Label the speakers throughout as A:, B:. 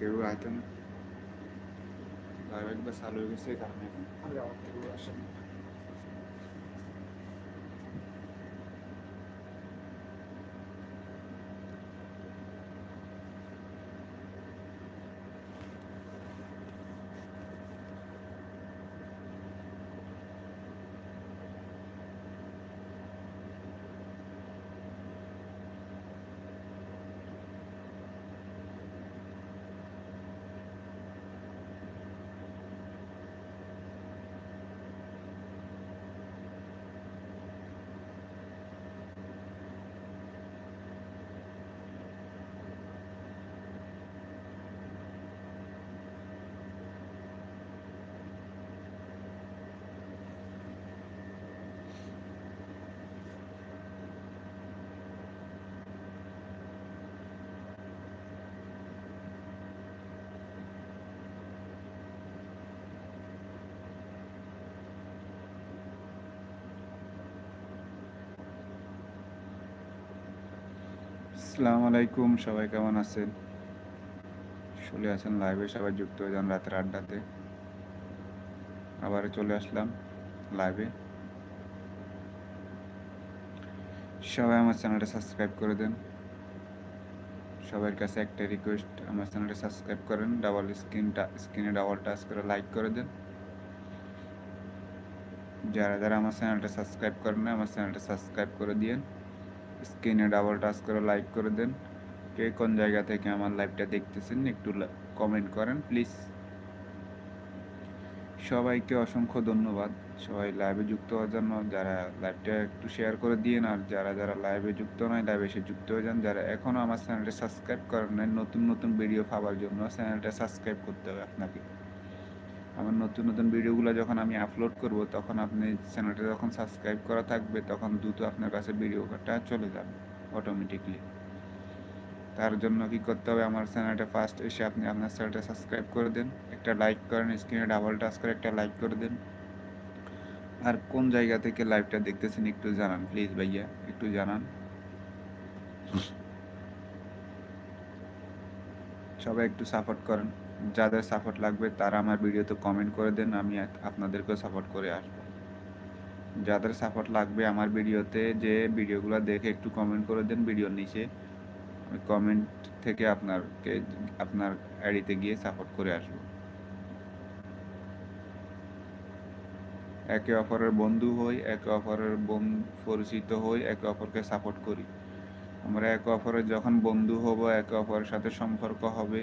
A: কেউ আইতো না লাইভ একবার চালু হয়ে গেছে, এই কারণে এখন। আগে আমার কেউ আসে আসসালামু আলাইকুম, সবাই কেমন আছেন? চলে আছেন লাইভে সবাই যুক্ত হয়ে যান রাতের আড্ডাতে। আবার চলে আসলাম লাইভে সবাই আমার চ্যানেলটা সাবস্ক্রাইব করে দেন। সবার কাছে একটা রিকোয়েস্ট আমার চ্যানেলটা সাবস্ক্রাইব করেন ডাবল স্ক্রিনটা স্ক্রিনে ডাবল টাচ করে লাইক করে দেন। যারা যারা আমার চ্যানেলটা সাবস্ক্রাইব করেন না আমার চ্যানেলটা সাবস্ক্রাইব করে দিয়েন। স্ক্রিনে ডাবল টাচ করে লাইক করে দেন। কে কোন জায়গা থেকে আমার লাইভটা দেখতেছেন, একটু কমেন্ট করেন প্লিজ সবাইকে অসংখ্য ধন্যবাদ। সবাই লাইভে যুক্ত হওয়ার জন্য, যারা লাইভটা একটু শেয়ার করে দিয়েন, আর যারা যারা লাইভে যুক্ত নয় লাইভে এসে যুক্ত হয়ে যান, যারা এখনও আমার চ্যানেলটা সাবস্ক্রাইব করেন নতুন নতুন ভিডিও পাওয়ার জন্য চ্যানেলটা সাবস্ক্রাইব করতে হবে আপনাকে। আমার নতুন নতুন ভিডিওগুলো যখন আমি আপলোড করব, তখন আপনি চ্যানেলটা যখন সাবস্ক্রাইব করা থাকবে, তখন দ্রুত আপনার কাছে ভিডিওটা চলে যাবে অটোমেটিকলি তার জন্য কি করতে হবে, আমার চ্যানেলটা ফার্স্ট এসে আপনি আপনার চ্যানেলটা সাবস্ক্রাইব করে দেন। একটা লাইক করেন স্ক্রিনে ডাবল টাচ করে একটা লাইক করে দেন। আর কোন জায়গা থেকে লাইভটা দেখতেছেন একটু জানান প্লিজ ভাইয়া, একটু জানান। সবাই একটু সাপোর্ট করেন। যাদের সাপোর্ট লাগবে, তারা আমার ভিডিওতে কমেন্ট করে দেন, আমি আপনাদেরকেও সাপোর্ট করে আসব। যাদের সাপোর্ট লাগবে আমার ভিডিওতে যে ভিডিওগুলো দেখে একটু কমেন্ট করে দেন ভিডিওর নিচে। আমি কমেন্ট থেকে আপনারকে, আপনার আইডিতে গিয়ে সাপোর্ট করে আসব। একে অপরের বন্ধু হই, একে অপরের পরিচিত হই, একে অপরকে সাপোর্ট করি। আমরা একে অপরের যখন বন্ধু হব, একে অপরের সাথে সম্পর্ক হবে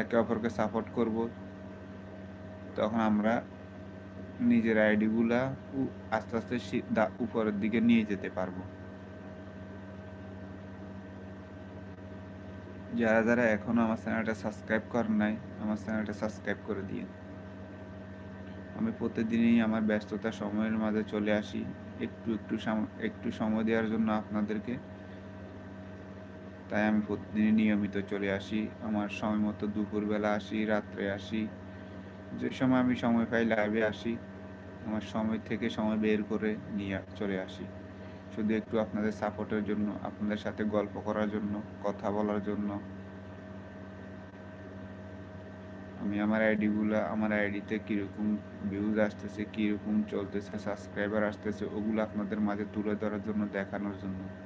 A: একে অপরকে সাপোর্ট করব, তখন আমরা নিজের আইডিগুলা আস্তে আস্তে উপরের দিকে নিয়ে যেতে পারব। যারা যারা এখনও আমার চ্যানেলটা সাবস্ক্রাইব করেন নাই, আমার চ্যানেলটা সাবস্ক্রাইব করে দিন আমি প্রতিদিনই আমার ব্যস্ততা সময়ের মাঝে চলে আসি, একটু একটু একটু সময় দেওয়ার জন্য আপনাদেরকে। তাই আমি প্রতিদিনই নিয়মিত চলে আসি। আমার সময় মতো দুপুরবেলা আসি, রাত্রে আসি। যে সময় আমি সময় পাই লাইভে আসি। আমার সময় থেকে সময় বের করে নিয়ে চলে আসি। শুধু একটু আপনাদের সাপোর্টের জন্য, আপনাদের সাথে গল্প করার জন্য, কথা বলার জন্য। আমি আমার আইডিগুলো, আমার আইডিতে কীরকম ভিউজ আসতেছে, কীরকম চলতেছে সাবস্ক্রাইবার আসতেছে, ওগুলো আপনাদের মাঝে তুলে ধরার জন্য, দেখানোর জন্য।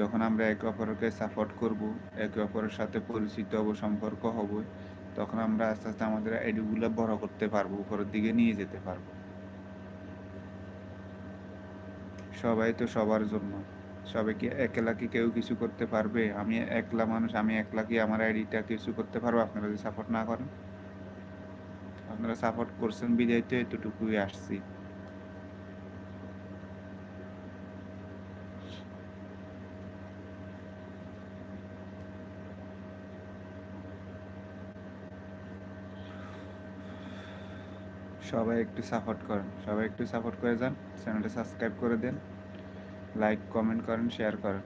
A: যখন আমরা একে অপরকে সাপোর্ট করব, একে অপরের সাথে পরিচিত হব, সম্পর্ক হব, তখন আমরা আস্তে আস্তে আমাদের আইডিগুলো বড় করতে পারব, উপরের দিকে নিয়ে যেতে পারব। সবাই তো সবার জন্য। সবাই কি একলা কি কেউ কিছু করতে পারবে? আমি একলা মানুষ, আমি একলা কি আমার আইডিটা কিছু করতে পারব? আপনারা যদি সাপোর্ট না করেন, আপনারা সাপোর্ট করছেন, বিদায় তো এতটুকুই আসছি। সবাই একটু সাপোর্ট করেন। সবাই একটু সাপোর্ট করে যান চ্যানেলটা সাবস্ক্রাইব করে দেন লাইক কমেন্ট করেন শেয়ার করেন।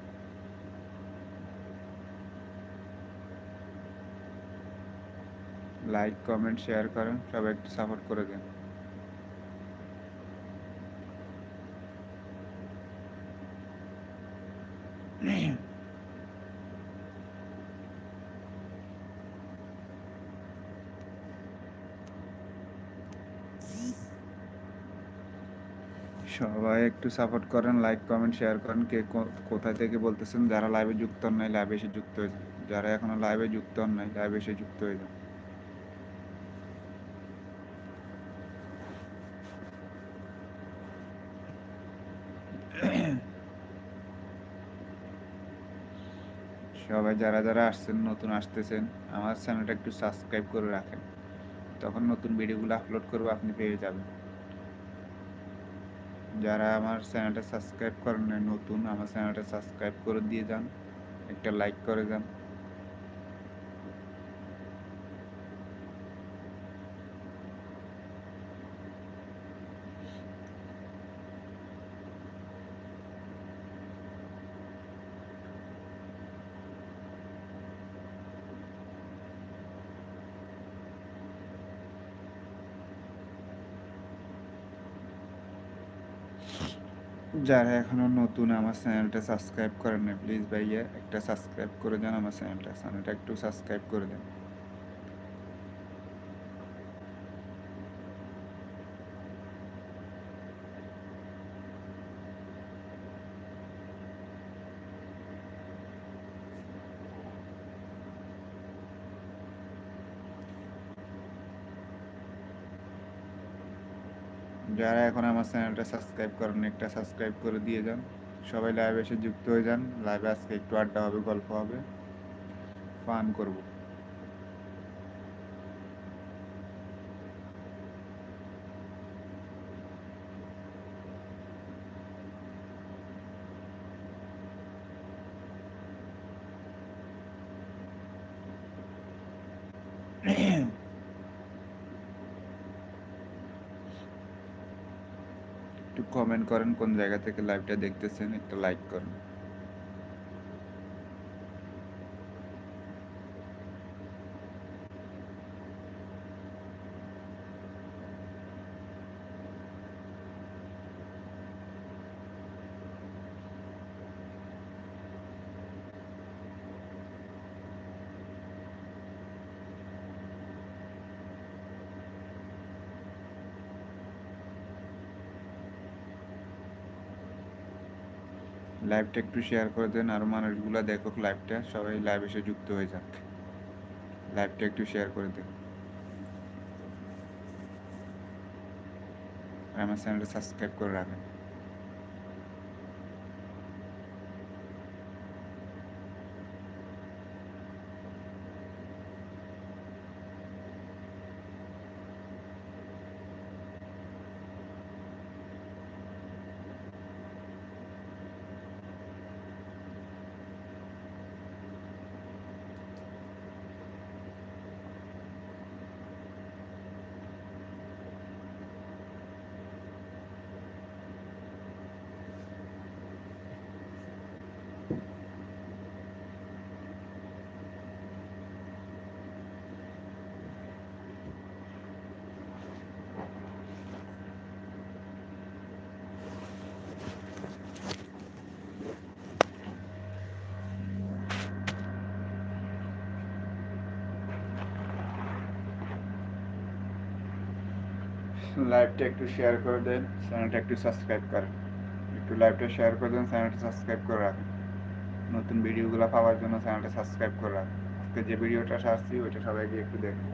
A: লাইক কমেন্ট শেয়ার করেন, সবাই একটু সাপোর্ট করে দেন সবাই একটু সাপোর্ট করেন লাইক কমেন্ট শেয়ার করেন কে কোথায় থেকে বলতেছেন। যারা লাইভে যুক্ত হন নাই লাইভে এসে যুক্ত হয়ে যান। যারা এখনও লাইভে যুক্ত হন নাই লাইভে এসে যুক্ত হয়ে যান। সবাই যারা যারা আসছেন, নতুন আসতেছেন, আমার চ্যানেলটা একটু সাবস্ক্রাইব করে রাখেন। তখন নতুন ভিডিওগুলো আপলোড করব, আপনি পেয়ে যাবেন। যারা আমার চ্যানেলটা সাবস্ক্রাইব করেন নতুন, আমার চ্যানেলটা সাবস্ক্রাইব করে দিয়ে যান। একটা লাইক করে যান। যারা এখনও নতুন আমার চ্যানেলটা সাবস্ক্রাইব করেন না প্লিজ ভাইয়া একটা সাবস্ক্রাইব করে দেন আমার চ্যানেলটা। চ্যানেলটা একটু সাবস্ক্রাইব করে দেন। যারা এখন আমার চ্যানেলটা সাবস্ক্রাইব করেন একটা সাবস্ক্রাইব করে দিয়ে যান। সবাই লাইভে এসে যুক্ত হয়ে যান। লাইভে আজকে একটু আড্ডা হবে, গল্প হবে। ফান করব একটু কমেন্ট করেন কোন জায়গা থেকে লাইভটা দেখতেছেন একটা লাইক করেন। লাইভটা একটু শেয়ার করে দেন, আর মানুষগুলো দেখুক লাইভটা সবাই লাইভ এসে যুক্ত হয়ে যাক। লাইভটা একটু শেয়ার করে দেন। আর আমার চ্যানেলটা সাবস্ক্রাইব করে রাখেন। লাইভটা একটু শেয়ার করে দেন চ্যানেলটা একটু সাবস্ক্রাইব করেন। একটু লাইভটা শেয়ার করে দেন চ্যানেলটা সাবস্ক্রাইব করে রাখেন। নতুন ভিডিওগুলো পাওয়ার জন্য চ্যানেলটা সাবস্ক্রাইব করে রাখেন। আজকে যে ভিডিওটা আসছি, ওইটা সবাই গিয়ে একটু দেখুন।